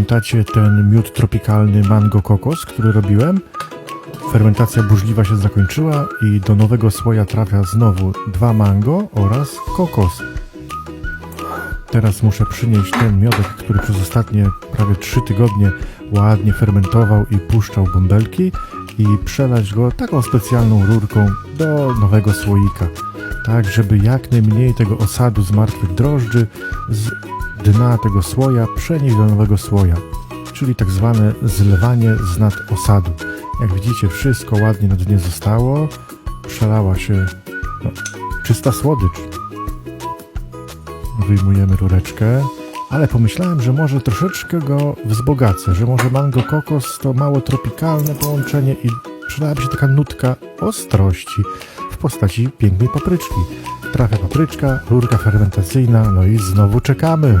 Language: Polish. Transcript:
Pamiętacie ten miód tropikalny mango kokos, który robiłem? Fermentacja burzliwa się zakończyła i do nowego słoja trafia znowu dwa mango oraz kokos. Teraz muszę przynieść ten miodek, który przez ostatnie prawie 3 tygodnie ładnie fermentował i puszczał bąbelki i przelać go taką specjalną rurką do nowego słoika. Tak, żeby jak najmniej tego osadu z martwych drożdży z dna tego słoja przenieść do nowego słoja, czyli tak zwane zlewanie z nad osadu. Jak widzicie, wszystko ładnie na dnie zostało. Przelała się no, czysta słodycz. Wyjmujemy rureczkę, ale pomyślałem, że może troszeczkę go wzbogacę, że może mango kokos to mało tropikalne połączenie i przydałaby się taka nutka ostrości w postaci pięknej papryczki. Trafia papryczka, rurka fermentacyjna, no i znowu czekamy.